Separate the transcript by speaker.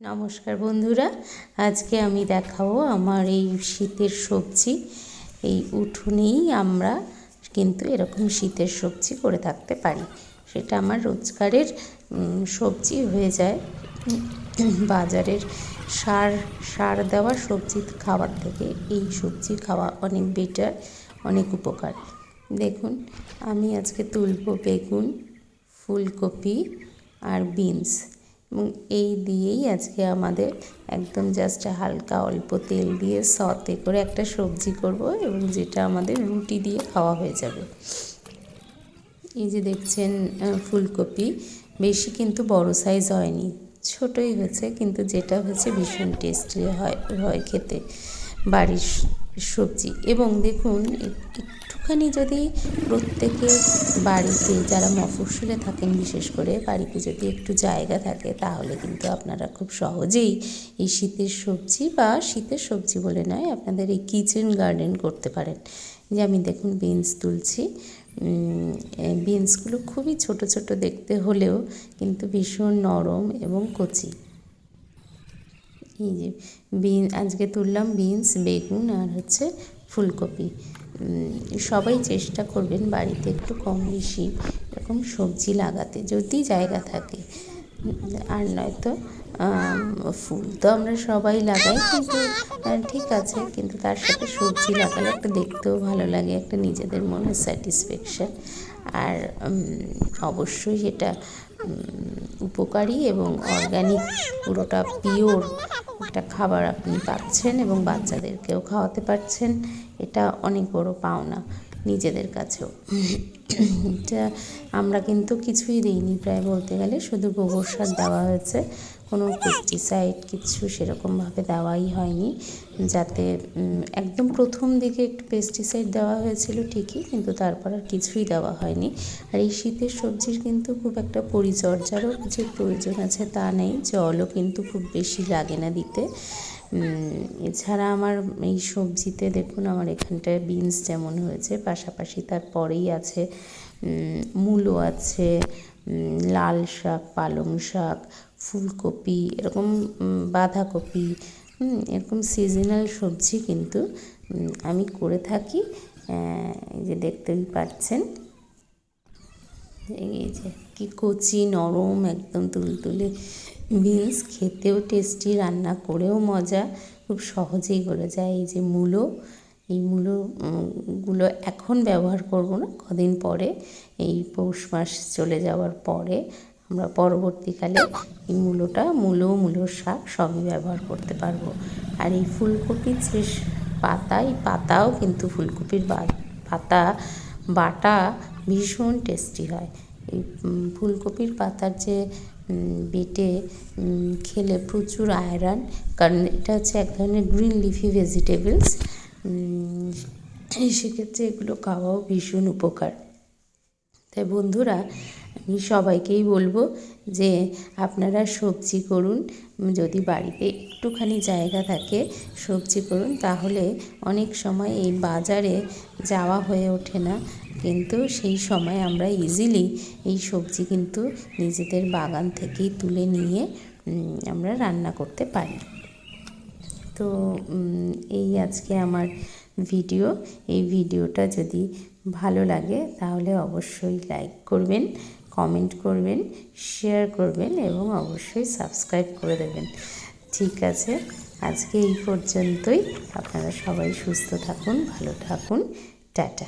Speaker 1: নমস্কার বন্ধুরা, আজকে আমি দেখাবো আমার এই শীতের সবজি। এই উঠোনেই আমরা কিন্তু এরকম শীতের সবজি করে থাকতে পারি। সেটা আমার রোজগারের সবজি হয়ে যায়। বাজারের সার সার দেওয়া সবজি খাওয়ার থেকে এই সবজি খাওয়া অনেক বেটার অনেক উপকার। দেখুন, আমি আজকে তুলবো বেগুন, ফুলকপি আর বিনস এবং এই দিয়েই আজকে আমাদের একদম জাস্ট হালকা অল্প তেল দিয়ে সতে করে একটা সবজি করব এবং যেটা আমাদের রুটি দিয়ে খাওয়া হয়ে যাবে। এই যে দেখছেন ফুলকপি, বেশি কিন্তু বড় সাইজ হয়নি, ছোটই হয়েছে, কিন্তু যেটা হচ্ছে ভীষণ টেস্টি হয় হয় খেতে। বাড়ির সবজি। এবং দেখুন একটুখানি যদি প্রত্যেকে বাড়িতে যারা মফস্বলে থাকেন, বিশেষ করে বাড়িতে যদি একটু জায়গা থাকে, তাহলে কিন্তু আপনারা খুব সহজেই এই শীতের সবজি বা শীতের সবজি বলে নয়, আপনাদের এই কিচেন গার্ডেন করতে পারেন। যে আমি দেখুন বিনস তুলছি। বিনসগুলো খুবই ছোট ছোট দেখতে হলেও কিন্তু ভীষণ নরম এবং কচি। এই যে বিন আজকে তুললাম বিনস, বেগুন আর হচ্ছে ফুলকপি। সবাই চেষ্টা করবেন বাড়িতে একটু কম বেশি এরকম সবজি লাগাতে, যদি জায়গা থাকে। আর নয়তো ফুল তো আমরা সবাই লাগাই, কিন্তু ঠিক আছে, কিন্তু তার সাথে সবজি লাগালে একটা দেখতেও ভালো লাগে, একটা নিজেদের মনে স্যাটিসফ্যাকশান। আর অবশ্যই এটা উপকারী এবং অর্গ্যানিক পুরোটা পিওর একটা খাবার আপনি পাচ্ছেন এবং বাচ্চাদেরকেও খাওয়াতে পারছেন। এটা অনেক বড় পাওনা। নিজেদের কাছেও। এটা আমরা কিন্তু কিছুই দিইনি প্রায় বলতে গেলে, শুধু গোবর সার দেওয়া হয়েছে। কোনো পেস্টিসাইড কিছু সেরকমভাবে দেওয়াই হয়নি, যাতে একদম প্রথম দিকে একটু পেস্টিসাইড দেওয়া হয়েছিল ঠিকই, কিন্তু তারপর আর কিছুই দেওয়া হয়নি। আর এই শীতের সবজির কিন্তু খুব একটা পরিচর্যারও কিছু প্রয়োজন আছে তা নেই, জলও কিন্তু খুব বেশি লাগে না দিতে। এছাড়া আমার এই সবজিতে দেখুন আমার এখানটায় বিনস যেমন হয়েছে, পাশাপাশি তারপরেই আছে মূলো আছে লাল শাক, পালং শাক, ফুলকপি, এরকম বাঁধাকপি এরকম সিজনাল সবজি কিন্তু আমি করে থাকি এই যে দেখতেই পাচ্ছেন। এই যে কি কচি নরম একদম তুলতুলে বিনস খেতেও টেস্টি রান্না করেও মজা, খুব সহজেই গলে যায়। এই যে মূলো, এই মূলো গুলো এখন ব্যবহার করব না, কদিন পরে। এই পৌষ মাস চলে যাওয়ার পরে আমরা পরবর্তীকালে এই মূলোটা, মূলো, মূলোর শাক সবই ব্যবহার করতে পারব। আর এই ফুলকপির যে পাতা, এই পাতাও কিন্তু ফুলকপির পাতা, বাটা ভীষণ টেস্টি হয়। এই ফুলকপির পাতার যে বেটে খেলে প্রচুর আয়রন, কারণ এটা হচ্ছে এক ধরনের গ্রিন লিফি ভেজিটেবলস। সেক্ষেত্রে এগুলো খাওয়াও ভীষণ উপকার। তাই বন্ধুরা, আমি সবাইকেই বলব যে আপনারা সবজি করুন, যদি বাড়িতে একটুখানি জায়গা থাকে সবজি করুন, তাহলে অনেক সময় এই বাজারে যাওয়া হয়ে ওঠে না। কিন্তু সেই সময় আমরা ইজিলি এই সবজি কিন্তু নিজেদের বাগান থেকেই তুলে নিয়ে আমরা রান্না করতে পারি। তো এই আজকে আমার ভিডিও এই ভিডিওটা যদি ভালো লাগে, তাহলে অবশ্যই লাইক করবেন কমেন্ট করবেন শেয়ার করবেন এবং অবশ্যই সাবস্ক্রাইব করে দেবেন। ঠিক আছে, আজকে এই পর্যন্তই। আপনারা সবাই সুস্থ থাকুন, ভালো থাকুন। টাটা।